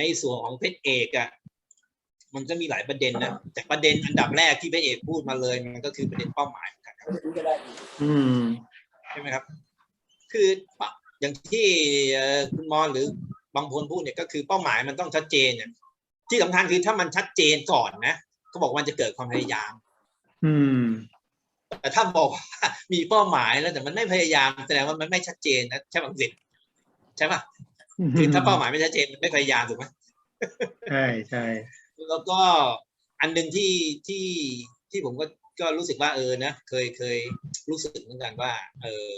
ในส่วนของเพชรเอกอะมันก็มีหลายประเด็นนะแต่ประเด็นอันดับแรกที่เพชรเอกพูดมาเลย มันก็คือประเด็นเป้าหมายเหมือนกันครับอืมใช่ไหมครับ คือปะอย่างที่เอ่อคุณมอนหรือบางพลพูดเนี่ยก็คือเป้าหมายมันต้องชัดเจนเนี่ยที่สำคัญคือถ้ามันชัดเจนก่อนนะเขาบอกว่ามันจะเกิดความพยายาม อืม แต่ถ้าบอกว่ามีเป้าหมายแล้วแต่มันไม่พยายามแสดงว่ามันไม่ชัดเจนนะใช่ไหมคุณสิทธิ์ใช่ปะ คือถ้าเป้าหมายไม่ชัดเจนมันไม่พยายามถูกไหมใช่ใช่แล้วก็อันหนึ่งที่ที่ที่ผมก็ก็รู้สึกว่าเออนะเคยเคยรู้สึกเหมือนกันว่า เออ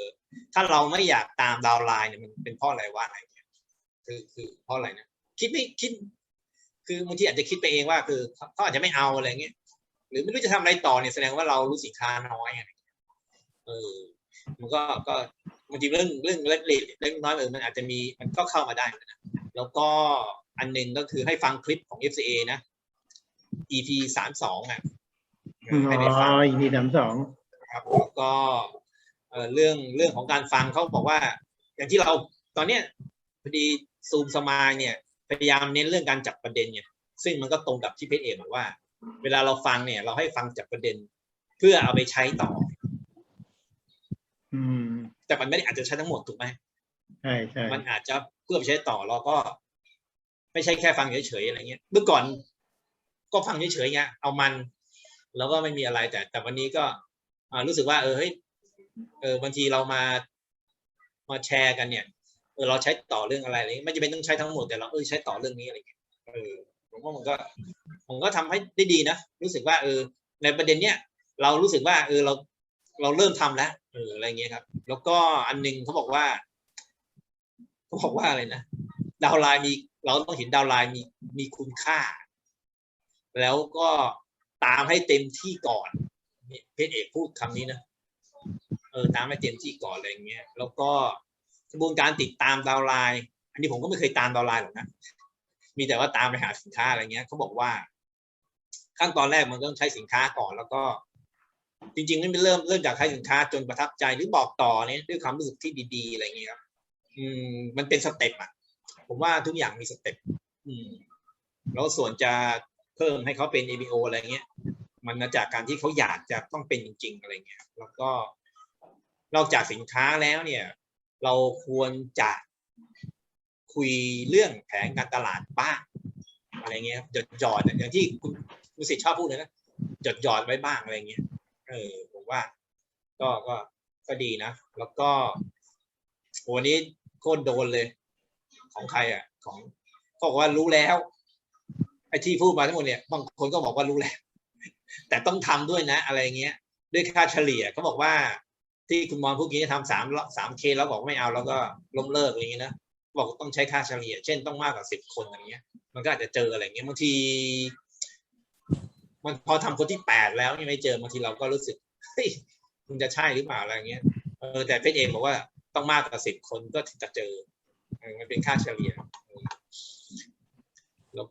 ถ้าเราไม่อยากตามดาวน์ไลน์เนี่ยมันเป็นเพราะอะไรว่าอะไรเนี่ยคือคือเพราะอะไรนะคิดไม่คิด คือบางทีอาจจะคิดไปเองว่า คือเขาเขาอาจจะไม่เอาอะไรเงี้ยหรือไม่รู้จะทำอะไรต่อเนี่ยแสดงว่าเรารู้สินค้าน้อยอะไรเงี้ยเออมันก็ก็ บางทีเรื่องเรื่องเล็กๆเล็กน้อยเออมันอาจจะมีมันก็เข้ามาได้เหมือนกันนะแล้วก็อันหนึ่งก็คือให้ฟังคลิปของ FCA นะ EP สามสองอะอ๋ให้ไปฟังออีพีสามสองครับแล้วก็เอ่อเรื่องเรื่องของการฟังเขาบอกว่า อย่างที่เราตอนเนี้ยพอดีซูมสมายเนี่ยพยายามเน้นเรื่องการจับประเด็นเนี่ยซึ่งมันก็ตรงกับที่เพชรเอกบอกว่า เวลาเราฟังเนี่ย เราให้ฟังจับประเด็น เพื่อเอาไปใช้ต่อ อืม แต่มันไม่ได้อาจจะใช้ทั้งหมดถูกไหมใช่ใช่มันอาจจะเพื่อไปใช้ต่อเราก็ ไม่ใช่แค่ฟังเฉยๆอะไรเงี้ยเมื่อก่อน ก็ฟังเฉยๆเงี้ยเอามัน แล้วก็ไม่มีอะไรแต่ แต่วันนี้ก็อ่ารู้สึกว่า เออเฮ้ยเออบางทีเรามามาแชร์กันเนี่ยเออเราใช้ต่อเรื่องอะไรอะไรเงี้ยไม่จำเป็นต้องใช้ทั้งหมดแต่เราเออใช้ต่อเรื่องนี้อะไรเงี้ยเออผมว่ามันก็ผมก็ทำให้ได้ดีนะรู้สึกว่า เออ ในประเด็นเนี้ยเรารู้สึกว่า เออเรา เราเริ่มทำแล้วเอออะไรเงี้ยครับ แล้วก็อันหนึงเขาบอกว่าเขาบอกว่าอะไรนะดาวไลน์มีเราต้องเห็นดาวไลน์มีมีคุณค่า แล้วก็ตามให้เต็มที่ก่อนเพชรเอกพูดคำนี้นะเออตามให้เต็มที่ก่อนอะไรเงี้ย แล้วก็กระบวนการติดตามดาวไลน์อันนี้ผมก็ไม่เคยตามดาวไลน์หรอกนะมีแต่ว่าตามไปหาสินค้าอะไรเงี้ยเขาบอกว่าขั้นตอนแรกมันต้องใช้สินค้าก่อน แล้วก็ จริงๆมันเริ่มเริ่มจากใช้สินค้าจนประทับใจหรือบอกต่อเนี่ยด้วยความรู้สึกที่ดีๆอะไรเงี้ยครับอืม มันเป็นสเต็ปอะ ผมว่าทุกอย่างมีสเต็ปอืม แล้วส่วนจะเพิ่มให้เขาเป็น ABO อะไรเงี้ย มันมาจากการที่เขาอยากจะต้องเป็นจริง ๆ อะไรเงี้ย แล้วก็นอกจากสินค้าแล้วเนี่ย เราควรจะคุยเรื่องแผนการตลาดบ้างอะไรเงี้ยครับหยดหยอดอย่างที่คุณคุณสิทธิ์ชอบพูดเลยนะหยดหยอดไว้บ้างอะไรเงี้ย เออผมว่า ก็ก็ก็ดีนะ แล้วก็วันนี้โคตรโดนเลย ของใครอะ ของเขาบอกว่ารู้แล้วไอ้ที่พูดมาทั้งหมดเนี่ยบางคนก็บอกว่ารู้แล้ว แต่ต้องทำด้วยนะ อะไรเงี้ย ด้วยค่าเฉลี่ยเขาบอกว่า ที่คุณมอนพูดกี้ทำสามสามเคแล้วบอกไม่เอาแล้วก็ล้มเลิกอะไรเงี้ยนะบอกต้องใช้ค่าเฉลี่ย เช่นต้องมากกว่าสิบคนอะไรเงี้ย มันก็อาจจะเจออะไรเงี้ยบางที มันพอทำคนที่แปดแล้วยังไม่เจอบางทีเราก็รู้สึกเฮ้ยมันจะใช่หรือเปล่าอะไรเงี้ยเออแต่เพชรเองบอกว่าต้องมากกว่าสิบคนก็ถึงจะเจอมันเป็นค่าเฉลี่ยแล้ว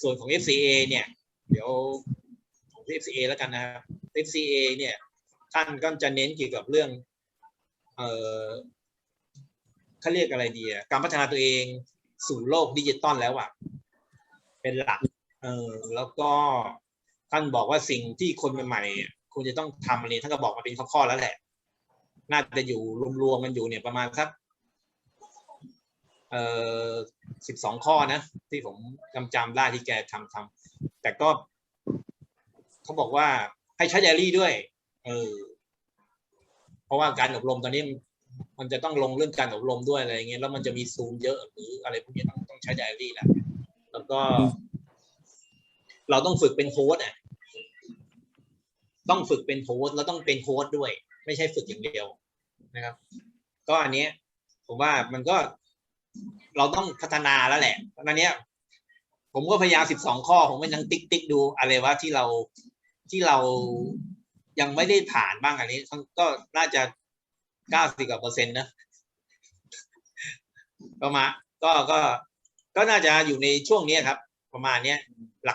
ส่วนของ FCA เนี่ย เดี๋ยวของ FCA แล้วกันนะครับ FCA เนี่ยท่านก็จะเน้นเกี่ยวกับเรื่อง เออเขาเรียกอะไรดีอะการพัฒนาตัวเองสู่โลกดิจิตอลแล้วอะเป็นหลัก เออแล้วก็ ท่านบอกว่าสิ่งที่คนใหม่ๆควรจะต้องทำอะไรท่านก็บอกมาเป็นข้อๆแล้วแหละ น่าจะอยู่รวมๆกันอยู่เนี่ยประมาณสักเอ่อสิบสองข้อนะที่ผมจำจำได้ที่แกทำทำแต่ก็เขาบอกว่าให้ใช้ไดอารี่ด้วย เออ เพราะว่าการอบรมตอนนี้มันมันจะต้องลงเรื่องการอบรมด้วยอะไรเงี้ยแล้วมันจะมีซูมเยอะหรืออะไรพวกนี้ต้องต้องใช้ไดอารี่แหละแล้วก็ เราต้องฝึกเป็นโค้ดอะต้องฝึกเป็นโค้ดแล้วต้องเป็นโค้ดด้วย ไม่ใช่ฝึกอย่างเดียวนะครับ ก็อันเนี้ยผมว่ามันก็เราต้องพัฒนาแล้วแหละตอนเนี้ยผมก็พยายามสิบสองข้อผมก็ยังติ๊กติ๊กดูอะไรว่าที่เราที่เรายังไม่ได้ผ่านบ้างอันนี้ก็น่าจะเก้าสิบกว่าเปอร์เซ็นต์นะประมาณก็ก็ก็น่าจะอยู่ในช่วงนี้ครับ ประมาณเนี้ยหลัก